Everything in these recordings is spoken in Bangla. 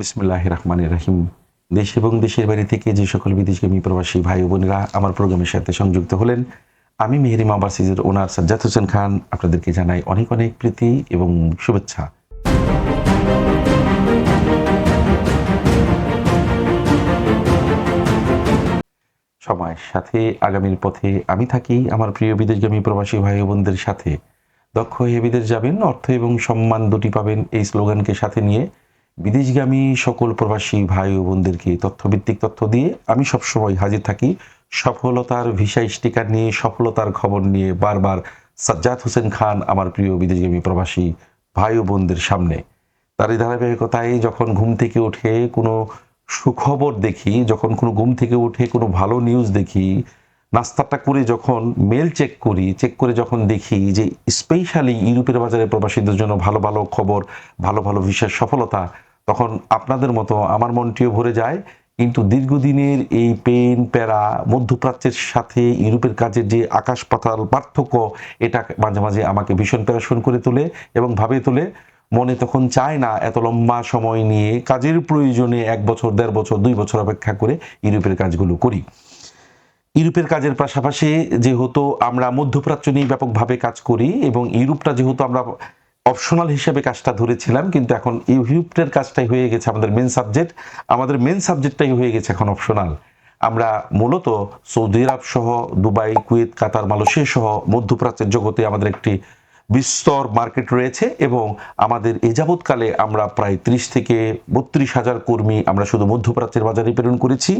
বিসমুল্লাহ রহমান রাহিম দেশ এবং দেশের বাইরে থেকে যে সকল বিদেশগামী প্রবাসী ভাই বোনেরা আমার প্রোগ্রামের সাথে সংযুক্ত হলেন, আমি মেহেরিমা বাসিজের ওনার সাজ্জাদ হোসেন খান, আপনাদেরকে জানাই অনেক অনেক প্রীতি এবং শুভেচ্ছা। সময়ের সাথে আগামীর পথে আমি থাকি আমার প্রিয় বিদেশগামী প্রবাসী ভাই বোনদের সাথে। দক্ষ বিদেশ যাবেন, অর্থ এবং সম্মান দুটি পাবেন এই স্লোগানকে সাথে নিয়ে বিদেশগামী সকল প্রবাসী ভাই ও বোনদেরকে তথ্যভিত্তিক তথ্য দিয়ে আমি সবসময় হাজির থাকি। সফলতার ভিসা স্টিকার নিয়ে, সফলতার খবর নিয়ে বারবার সাজ্জাদ হোসেন খান, আমার প্রিয় বিদেশগামী প্রবাসী ভাই ও বোনদের সামনে। তারই ধারাবাহিকতায় যখন ঘুম থেকে উঠে কোনো সুখবর দেখি, যখন কোনো ঘুম থেকে উঠে কোনো ভালো নিউজ দেখি নাস্তাটা করে যখন মেল চেক করি চেক করে যখন দেখি যে স্পেশালি ইউরোপের বাজারে প্রবাসীদের জন্য ভালো ভালো খবর, ভালো ভালো বিশেষ সফলতা, তখন আপনাদের মতো আমার মনটিও ভরে যায়। কিন্তু দীর্ঘদিনের এই পেন, প্যারা, মধ্যপ্রাচ্যের সাথে ইউরোপের কাজের যে আকাশ পাতাল পার্থক্য, এটা মাঝে মাঝে আমাকে ভীষণ প্যারাশন করে তোলে এবং ভাবে তোলে। মনে তখন চায় না এত লম্বা সময় নিয়ে কাজের প্রয়োজনে এক বছর, দেড় বছর, দুই বছর অপেক্ষা করে ইউরোপের কাজগুলো করি। ইউরোপের কাজের পাশাপাশি যেহেতু আমরা মধ্যপ্রাচ্য নিয়ে ব্যাপকভাবে কাজ করি এবং ইউরোপটা যেহেতু আমরা অপশনাল হিসেবে কাজটা ধরেছিলাম, কিন্তু এখন ইউরোপের কাজটাই হয়ে গেছে আমাদের মেন সাবজেক্ট আমাদের মেন সাবজেক্টটাই হয়ে গেছে এখন অপশনাল আমরা মূলত সৌদি আরব সহ, দুবাই, কুয়েত, কাতার, মালয়েশিয়া সহ মধ্যপ্রাচ্যের জগতে আমাদের একটি বিস্তর মার্কেট রয়েছে এবং আমাদের এ যাবৎকালে আমরা প্রায় ত্রিশ থেকে বত্রিশ হাজার কর্মী আমরা শুধু মধ্যপ্রাচ্যের বাজারে প্রেরণ করেছি।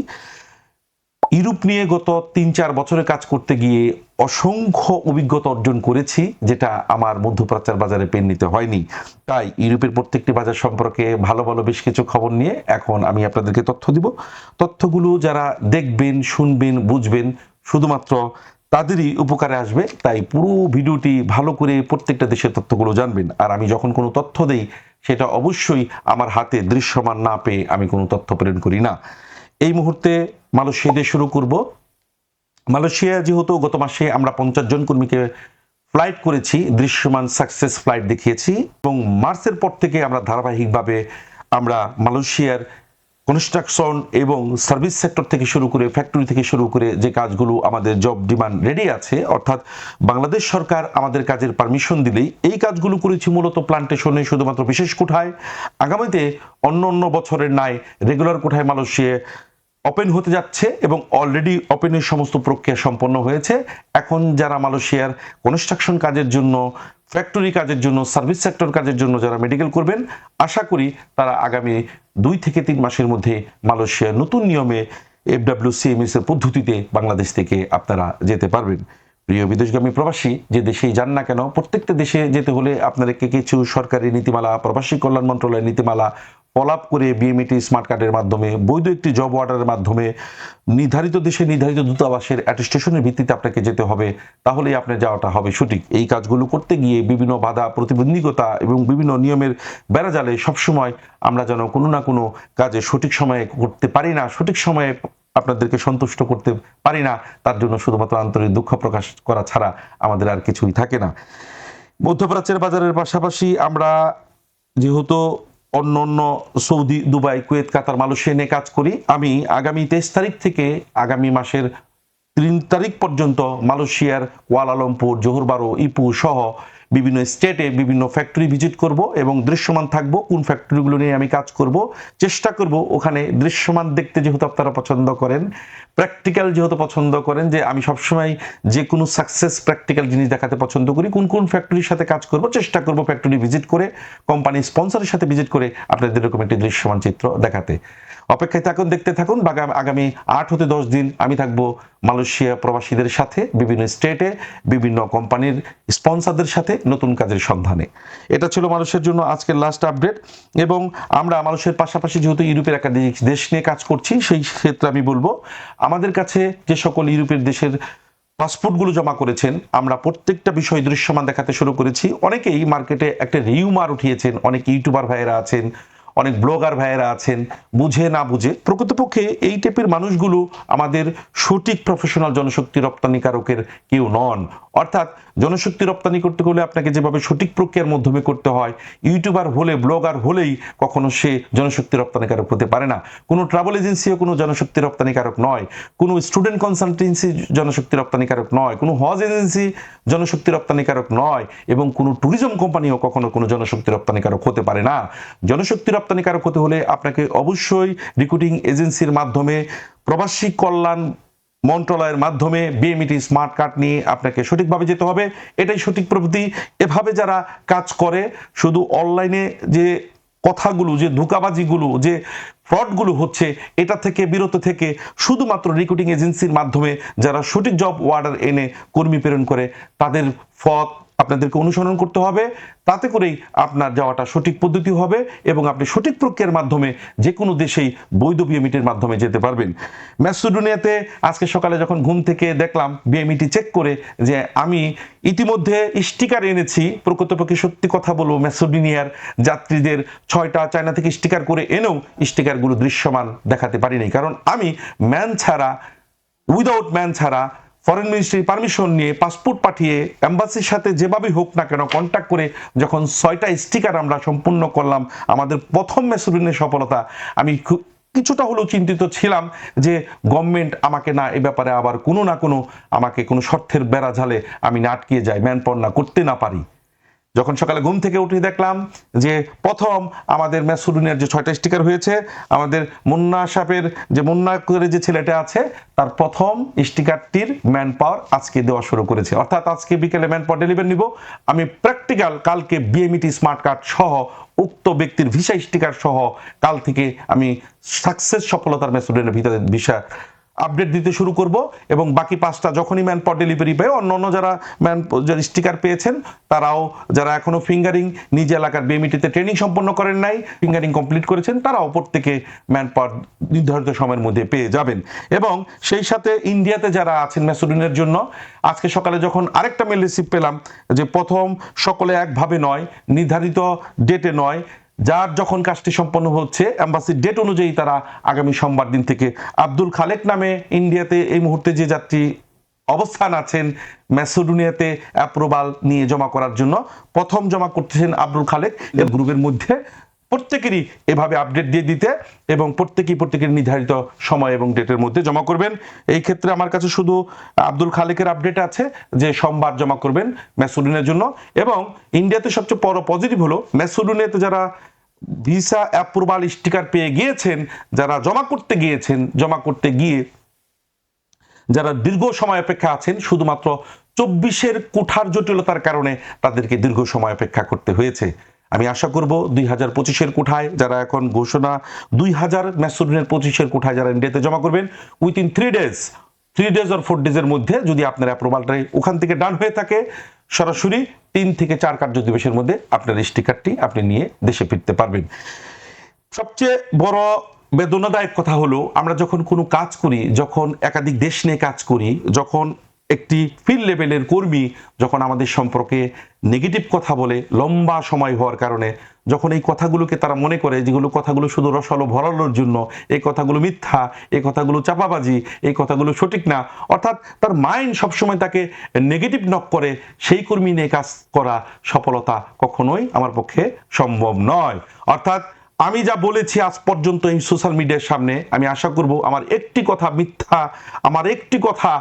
ইউরোপ নিয়ে গত তিন চার বছরে কাজ করতে গিয়ে অসংখ্য অভিজ্ঞতা অর্জন করেছি, যেটা আমার মধ্যপ্রাচ্যের বাজারে পেন নিতে হয়নি। তাই ইউরোপের প্রত্যেকটি বাজার সম্পর্কে ভালো ভালো বেশ কিছু খবর নিয়ে এখন আমি আপনাদেরকে তথ্য দিব। তথ্যগুলো যারা দেখবেন, শুনবেন, বুঝবেন, শুধুমাত্র তাদেরই উপকারে আসবে। তাই পুরো ভিডিওটি ভালো করে প্রত্যেকটা দেশের তথ্যগুলো জানবেন। আর আমি যখন কোনো তথ্য দেই, সেটা অবশ্যই আমার হাতে দৃশ্যমান না পেয়ে আমি কোনো তথ্য প্রেরণ করি না। এই মুহূর্তে মালয়েশিয়া দিয়ে শুরু করব। মালয়েশিয়া যেহেতু গত মাসে আমরা পঞ্চাশ জন কর্মীকে ফ্লাইট করেছি, দৃশ্যমান সাকসেস ফ্লাইট দেখিয়েছি এবং মার্চের পর থেকে আমরা ধারাবাহিকভাবে আমরা মালয়েশিয়ার কনস্ট্রাকশন এবং সার্ভিস সেক্টর থেকে শুরু করে ফ্যাক্টরি থেকে শুরু করে যে কাজগুলো আমাদের জব ডিমান্ড রেডি আছে, অর্থাৎ বাংলাদেশ সরকার আমাদের কাজের পারমিশন দিলেই এই কাজগুলো করেছি মূলত প্লান্টেশনে শুধুমাত্র বিশেষ কোঠায়। আগামীতে অন্য অন্য বছরের নাই রেগুলার কোঠায় মালয়েশিয়া ওপেন হতে যাচ্ছে এবং অলরেডি ওপেনের সমস্ত প্রক্রিয়া সম্পন্ন হয়েছে। এখন যারা মালয়েশিয়ার কনস্ট্রাকশন কাজের জন্য ফ্যাক্টরি কাজের জন্য সার্ভিস সেক্টর কাজের জন্য যারা মেডিকেল করবেন, আশা করি তারা আগামী দুই থেকে তিন মাসের মধ্যে মালয়েশিয়ার নতুন নিয়মে এফডাব্লিউ সিএমএস এর পদ্ধতিতে বাংলাদেশ থেকে আপনারা যেতে পারবেন। প্রিয় বিদেশগামী প্রবাসী, যে দেশেই যান না কেন, প্রত্যেকটা দেশে যেতে হলে আপনাদেরকে কিছু সরকারি নীতিমালা, প্রবাসী কল্যাণ মন্ত্রণালয়ের নীতিমালা ফলাপ করে বিএমইটি স্মার্ট কার্ডের মাধ্যমে, বৈধ একটি জব অর্ডারের মাধ্যমে নির্ধারিত দেশে নির্ধারিত দূতাবাসের অ্যাটেস্টেশনের ভিত্তিতে আপনাকে যেতে হবে, তাহলেই আপনার যাওয়াটা হবে সঠিক। এই কাজগুলো করতে গিয়ে বিভিন্ন বাধা, প্রতিবন্ধকতা এবং বিভিন্ন নিয়মের বেড়াজালে সবসময় আমরা যেন কোনো না কোনো কাজে সঠিক সময়ে করতে পারি না, সঠিক সময়ে আপনাদেরকে সন্তুষ্ট করতে পারি না, তার জন্য শুধুমাত্র আন্তরিক দুঃখ প্রকাশ করা ছাড়া আমাদের আর কিছুই থাকে না। মধ্যপ্রাচ্যের বাজারের পাশাপাশি আমরা যেহেতু অন্য অন্য Saudi, Dubai, Kuwait, Qatar, Malaysia নিয়ে কাজ করি। আমি আগামী তেইশ তারিখ থেকে আগামী মাসের তিন তারিখ পর্যন্ত মালয়েশিয়ার কুয়ালালামপুর, জোহরবারো, ইপু সহ বিভিন্ন স্টেটে বিভিন্ন ফ্যাক্টরি ভিজিট করব এবং দৃশ্যমান থাকব। কোন ফ্যাক্টরিগুলো নিয়ে আমি কাজ করব, চেষ্টা করব ওখানে দৃশ্যমান দেখতে যেহেতু আপনারা পছন্দ করেন প্র্যাকটিক্যাল যেহেতু পছন্দ করেন, যে আমি সবসময় যে কোনো সাকসেস প্র্যাকটিক্যাল জিনিস দেখাতে পছন্দ করি, কোন কোন ফ্যাক্টরির সাথে কাজ করব, চেষ্টা করব ফ্যাক্টরি ভিজিট করে কোম্পানি স্পন্সরের সাথে ভিজিট করে আপনাদের এরকম একটি দৃশ্যমান চিত্র দেখাতে। অপেক্ষায় থাকুন, দেখতে থাকুন। আগামী আট হতে দশ দিন আমি থাকব মালয়েশিয়া প্রবাসীদের সাথে, বিভিন্ন স্টেটে, বিভিন্ন কোম্পানির স্পন্সারদের সাথে নতুন কাজের সন্ধানে। এটা ছিল মানুষের জন্য আজকের লাস্ট আপডেট এবং আমরা মানুষের পাশাপাশি যেহেতু ইউরোপের একাধিক দেশ নিয়ে কাজ করছি, সেই ক্ষেত্রে আমি বলব, আমাদের কাছে যে সকল ইউরোপের দেশের পাসপোর্টগুলো জমা করেছেন, আমরা প্রত্যেকটা বিষয় দৃশ্যমান দেখাতে শুরু করেছি। অনেকেই মার্কেটে একটা রিউমার উঠিয়েছেন, অনেক ইউটিউবার ভাইয়েরা আছেন অনেক ব্লগার ভাইয়েরা আছেন, বুঝে না বুঝে। প্রকৃতপক্ষে এই টাইপের মানুষগুলো আমাদের সঠিক প্রফেশনাল জনশক্তি রপ্তানিকারকের কেউ নন। অর্থাৎ জনশক্তি রপ্তানি করতে হলে আপনাকে যেভাবে সঠিক প্রক্রিয়ার মাধ্যমে করতে হয়, ইউটিউবার হলে, ব্লগার হলেই কখনো সে জনশক্তি রপ্তানিকারক হতে পারে না। কোনো ট্রাভেল এজেন্সিও কোনো জনশক্তি রপ্তানিকারক নয়। কোনো স্টুডেন্ট কনসালটেন্সি জনশক্তি রপ্তানিকারক নয়। কোনো হজ এজেন্সি জনশক্তি রপ্তানিকারক নয়। এবং কোনো ট্যুরিজম কোম্পানিও কখনো কোনো জনশক্তি রপ্তানিকারক হতে পারে না। জনশক্তি রপ্তানিকারক হতে হলে আপনাকে অবশ্যই রিক্রুটিং এজেন্সির মাধ্যমে, প্রবাসী কল্যাণ মন্ত্রণালয়ের মাধ্যমে বিএমইটি স্মার্ট কার্ড নিয়ে আপনাকে সঠিকভাবে যেতে হবে। এটাই সঠিক প্রবৃত্তি। এভাবে যারা কাজ করে, শুধু অনলাইনে যে কথাগুলো, যে ধোকাবাজিগুলো, যে ফ্রডগুলো হচ্ছে, এটা থেকে, বিরত থেকে শুধুমাত্র রিক্রুটিং এজেন্সির মাধ্যমে যারা সঠিক জব ওয়ার্ডার এনে কর্মী প্রেরণ করে, তাদের পথ আপনাদেরকে অনুসরণ করতে হবে। তাতে করেই আপনার যাওয়াটা সঠিক পদ্ধতি হবে এবং আপনি সঠিক প্রক্রিয়ার মাধ্যমে যে কোনো দেশেই বৈধ বিএমিটির মাধ্যমে যেতে পারবেন। ম্যাসুডোনিয়াতে আজকে সকালে যখন ঘুম থেকে দেখলাম বিএমিটি চেক করে যে আমি ইতিমধ্যে স্টিকার এনেছি। প্রকৃতপক্ষে সত্যি কথা বলব, ম্যাসুডোনিয়ার যাত্রীদের ছয়টা চায়না থেকে স্টিকার করে এনেও স্টিকারগুলো দৃশ্যমান দেখাতে পারিনি। কারণ আমি ম্যান ছাড়া উইদাউট ম্যান ছাড়া ফরেন মিনিস্ট্রি পারমিশন নিয়ে পাসপোর্ট পাঠিয়ে অ্যাম্বাসির সাথে যেভাবে হোক না কেন কন্ট্যাক্ট করে যখন ছয়টা স্টিকার আমরা সম্পূর্ণ করলাম, আমাদের প্রথম মেসুরিনের সফলতা, আমি কিছুটা হলেও চিন্তিত ছিলাম যে গভর্নমেন্ট আমাকে না এ ব্যাপারে আবার কোনো না কোনো আমাকে কোনো শর্তের বেড়া ঝালে আমি না আটকিয়ে যাই ম্যানপন না করতে না পারি। যখন সকালে ঘুম থেকে উঠে দেখলাম যে প্রথম আমাদের ম্যাসুরিনের যে ছয়টা স্টিকার হয়েছে, আমাদের মুন্না সাপের যে মুন্না করে যে ছেলেটা আছে, তার প্রথম স্টিকারটির ম্যান পাওয়ার আজকে দেওয়া শুরু করেছে। অর্থাৎ আজকে বিকেলে ম্যান পাওয়ার ডেলিভারি নিব। আমি প্র্যাকটিক্যাল কালকে বিএমইটি স্মার্ট কার্ড সহ, উক্ত ব্যক্তির ভিসা স্টিকার সহ, কাল থেকে আমি সাকসেস সফলতার ম্যাসুরিনের ভিতরে ভিসা আপডেট দিতে শুরু করব এবং বাকি পাঁচটা যখনই ম্যান পর ডেলিভারি পেয়ে অন্য অন্য যারা ম্যান যারা স্টিকার পেয়েছেন, তারাও যারা এখনও ফিঙ্গারিং নিজ এলাকার বিএমিটিতে ট্রেনিং সম্পন্ন করেন নাই ফিঙ্গারিং কমপ্লিট করেছেন, তারাও প্রত্যেকে ম্যান পার নির্ধারিত সময়ের মধ্যে পেয়ে যাবেন। এবং সেই সাথে ইন্ডিয়াতে যারা আছেন ম্যাসুডিনের জন্য, আজকে সকালে যখন আরেকটা মেল রিসিভ পেলাম যে প্রথম সকলে একভাবে নয়, নির্ধারিত ডেটে নয় যার যখন কাজটি সম্পন্ন হচ্ছে অ্যাম্বাসির ডেট অনুযায়ী তারা আগামী সোমবার দিন থেকে আব্দুল খালেক নামে ইন্ডিয়াতে এই মুহূর্তে যে যাত্রী অবস্থান আছেন, ম্যাসোডোনিয়াতে অ্যাপ্রুভাল নিয়ে জমা করার জন্য প্রথম জমা করতেছেন আব্দুল খালেক। এর গ্রুপের মধ্যে প্রত্যেকেরই এভাবে আপডেট দিয়ে দিতে এবং প্রত্যেকেই প্রত্যেকের নির্ধারিত সময় এবং ডেটের মধ্যে জমা করবেন। এই ক্ষেত্রে আমার কাছে শুধু আব্দুল খালেকের আপডেট আছে যে সোমবার জমা করবেন ম্যাসোডোনিয়ার জন্য এবং ইন্ডিয়াতে সবচেয়ে বড় পজিটিভ হলো ম্যাসোডোনিয়াতে যারা ভিসা অ্যাপ্রুভাল স্টিকার পেয়ে গিয়েছেন, যারা জমা করতে গিয়েছেন, জমা করতে গিয়ে যারা দীর্ঘ সময় অপেক্ষা আছেন, শুধুমাত্র চব্বিশের কুঠার জটিলতার কারণে তাদেরকে দীর্ঘ সময় অপেক্ষা করতে হয়েছে। আমি আশা করব দুই হাজার পঁচিশের কোঠায় যারা এখন ঘোষণা, দুই হাজার ম্যাসুরিনের পঁচিশের কোঠায় যারা ইন্ডিয়াতে জমা করবেন within three days three days আর ফোর ডেজের মধ্যে যদি আপনার অ্যাপ্রুভালটাই ওখান থেকে ডান হয়ে থাকে, সরাসরি তিন থেকে চার কার্য দিবসের মধ্যে আপনার স্টিকারটি আপনি নিয়ে দেশে ফিরতে পারবেন। সবচেয়ে বড় বেদনাদায়ক কথা হলো, আমরা যখন কোনো কাজ করি, যখন একাধিক দেশ নিয়ে কাজ করি, যখন একটি ফিল্ড লেভেলের কর্মী যখন আমাদের সম্পর্কে নেগেটিভ কথা বলে, লম্বা সময় হওয়ার কারণে যখন এই কথাগুলোকে তারা মনে করে যেগুলো কথাগুলো শুধু রসালো ভরানোর জন্য, এই কথাগুলো মিথ্যা, এই কথাগুলো চাপাবাজি, এই কথাগুলো সঠিক না, অর্থাৎ তার মাইন্ড সবসময় তাকে নেগেটিভ নক করে, সেই কর্মী নিয়ে কাজ করা সফলতা কখনোই আমার পক্ষে সম্ভব নয়। অর্থাৎ আমি যা বলেছি আজ পর্যন্ত এই সোশ্যাল মিডিয়ার সামনে, আমি আশা করব আমার একটি কথা মিথ্যা, আমার একটি কথা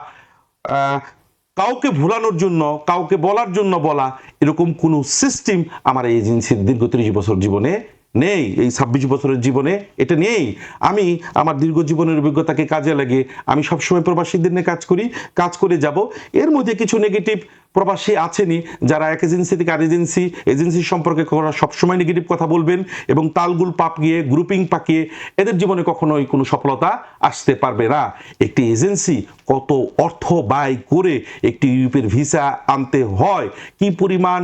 কাউকে ভুলানোর জন্য, কাউকে বলার জন্য বলা, এরকম কোনো সিস্টেম আমার এজেন্সির দীর্ঘ ত্রিশ বছর জীবনে নেই এই ছাব্বিশ বছরের জীবনে, এটা নেই। আমি আমার দীর্ঘ জীবনের অভিজ্ঞতাকে কাজে লাগে আমি সবসময় প্রবাসীদের নিয়ে কাজ করি, কাজ করে যাব। এর মধ্যে কিছু নেগেটিভ প্রবাসী আছেনই, যারা এক এজেন্সি থেকে আর এজেন্সি এজেন্সি সম্পর্কে সবসময় নেগেটিভ কথা বলবেন এবং তালগুল পাকিয়ে গ্রুপিং পাকিয়ে এদের জীবনে কখনোই কোনো সফলতা আসতে পারবে না। একটি এজেন্সি কত অর্থ ব্যয় করে একটি ইউরোপের ভিসা আনতে হয়, কি পরিমাণ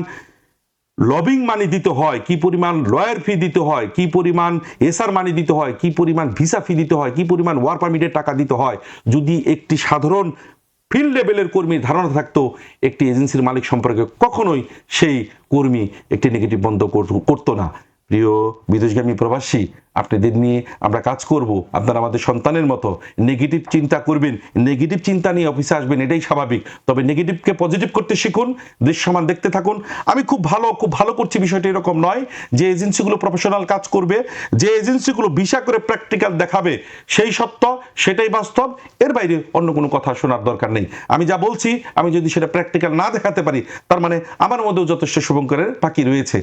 লবিং মানি দিতে হয়, কি পরিমাণ লয়ার ফি দিতে হয়, কি পরিমাণ এসআর মানি দিতে হয়, কি পরিমাণ ভিসা ফি দিতে হয়, কি পরিমাণ ওয়ার পারমিটের টাকা দিতে হয়, যদি একটি সাধারণ ফিল্ড লেভেলের কর্মীর ধারণা থাকতো, একটি এজেন্সির মালিক সম্পর্কে কখনোই সেই কর্মী একটি নেগেটিভ বন্ধ করত- করতো না। প্রিয় বিদেশগামী প্রবাসী আপনাদের নিয়ে আমরা কাজ করব, আপনারা আমাদের সন্তানের মতো নেগেটিভ চিন্তা করবেন নেগেটিভ চিন্তা নিয়ে অফিসে আসবেন, এটাই স্বাভাবিক। তবে নেগেটিভকে পজিটিভ করতে শিখুন দৃশ্যমান দেখতে থাকুন। আমি খুব ভালো খুব ভালো করছি বিষয়টা এরকম নয় যে এজেন্সিগুলো প্রফেশনাল কাজ করবে, যে এজেন্সিগুলো ভিসা করে প্র্যাকটিক্যাল দেখাবে, সেই সত্য, সেটাই বাস্তব, এর বাইরে অন্য কোনো কথা শোনার দরকার নেই। আমি যা বলছি, আমি যদি সেটা প্র্যাকটিক্যাল না দেখাতে পারি, তার মানে আমার মধ্যেও যথেষ্ট শুভঙ্করের বাকি রয়েছে।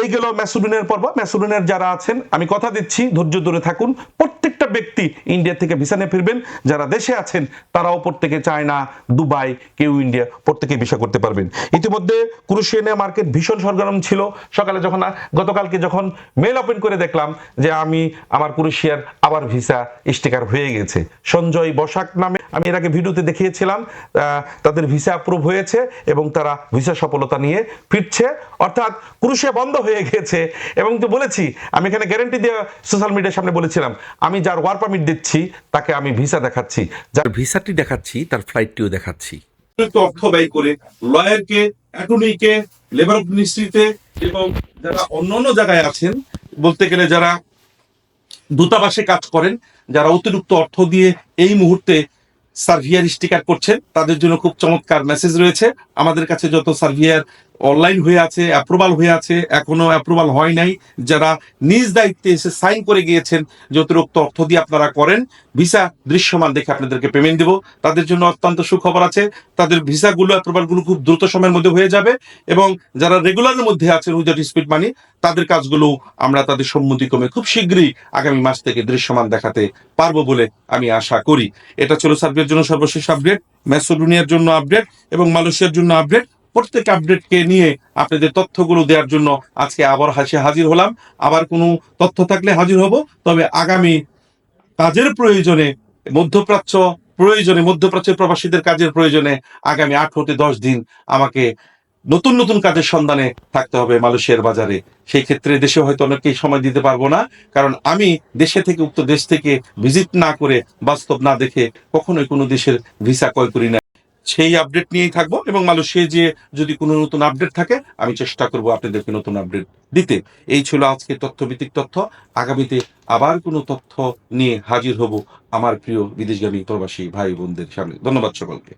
এই গেল ম্যাসুলিনের পর্ব। ম্যাসুলিনের যারা আছেন, আমি কথা দিচ্ছি, ধৈর্য ধরে থাকুন। প্রত্যেকটা ব্যক্তি ইন্ডিয়া থেকে ভিসা নিয়ে ফিরবেন। যারা দেশে আছেন, তারাও প্রত্যেকে চায়না, দুবাই, কেউ ইন্ডিয়া প্রত্যেকে ভিসা করতে পারবেন। ইতিমধ্যে ক্রুশিয়ানিয়া মার্কেট ভীষণ সরগরম ছিল। সকালে যখন, গতকালকে যখন মেল ওপেন করে দেখলাম যে আমি আমার ক্রুশিয়ার আবার ভিসা স্টিকার হয়ে গেছে। সঞ্জয় বসাক নামে আমি এর আগে ভিডিওতে দেখিয়েছিলাম আহ, তাদের ভিসা অ্যাপ্রুভ হয়েছে এবং তারা ভিসা সফলতা নিয়ে ফিরছে। অর্থাৎ ক্রুশিয়া বন্ধ হয়ে গেছে। এবং তো বলেছি আমি এখানে গ্যারেন্টি দিয়ে সোশ্যাল মিডিয়ার সামনে বলেছিলাম আমি যার ওয়ার পারমিট দিচ্ছি তাকে আমি ভিসা দেখাচ্ছি। যার ভিসাটি দেখাচ্ছি তার ফ্লাইটটিও দেখাচ্ছি। অর্থ ব্যয় করে লয়ারকে অ্যাটর্নিকে লেবার মিনিস্ট্রিতে এবং যারা অন্য অন্য জায়গায় আছেন বলতে গেলে যারা দূতাবাসে কাজ করেন যারা অতিরিক্ত অর্থ দিয়ে এই মুহূর্তে সার্ভিয়ার স্টিকার করছেন তাদের জন্য খুব চমৎকার মেসেজ রয়েছে। আমাদের কাছে যত সার্ভিয়ার অনলাইন হয়ে আছে অ্যাপ্রুভাল হয়ে আছে, এখনও অ্যাপ্রুভাল হয় নাই। যারা নিজ দায়িত্বে এসে সাইন করে গিয়েছেন যে অতিরিক্ত অর্থ দিয়ে আপনারা করেন ভিসা দৃশ্যমান দেখে আপনাদেরকে পেমেন্ট দেবো। তাদের জন্য অত্যন্ত সুখবর আছে। তাদের ভিসাগুলো অ্যাপ্রুভালগুলো খুব দ্রুত সময়ের মধ্যে হয়ে যাবে এবং যারা রেগুলারের মধ্যে আছেন উইদাউট স্পিড মানি তাদের কাজগুলো আমরা তাদের সম্মতিক্রমে খুব শীঘ্রই আগামী মাস থেকে দৃশ্যমান দেখাতে পারব বলে আমি আশা করি। এটা ছিল সার্ভের জন্য সর্বশেষ আপডেট ম্যাসোডোনিয়ার জন্য আপডেট এবং মালয়েশিয়ার জন্য আপডেট প্রত্যেক আপডেটকে নিয়ে আপনাদের তথ্যগুলো দেওয়ার জন্য আজকে আবার হাসি হাজির হলাম। আবার কোনো তথ্য থাকলে হাজির হব। তবে আগামী কাজের প্রয়োজনে মধ্যপ্রাচ্য প্রয়োজনে, মধ্যপ্রাচ্যের প্রবাসীদের কাজের প্রয়োজনে আগামী আট হতে দশ দিন আমাকে নতুন নতুন কাজের সন্ধানে থাকতে হবে মালয়েশিয়ার বাজারে। সেই ক্ষেত্রে দেশে হয়তো অনেকেই সময় দিতে পারব না, কারণ আমি দেশে থেকে, উক্ত দেশ থেকে ভিজিট না করে বাস্তব না দেখে কখনোই কোনো দেশের ভিসা ক্রয় করি না। সেই আপডেট নিয়েই থাকব এবং মালয়েশিয়ায় যে যদি কোনো নতুন আপডেট থাকে, আমি চেষ্টা করব আপনাদেরকে নতুন আপডেট দিতে। এই ছিল আজকে তথ্যভিত্তিক তথ্য। আগামীতে আবার কোনো তথ্য নিয়ে হাজির হব আমার প্রিয় বিদেশগামী প্রবাসী ভাই বোনদের সামনে। ধন্যবাদ সকলকে।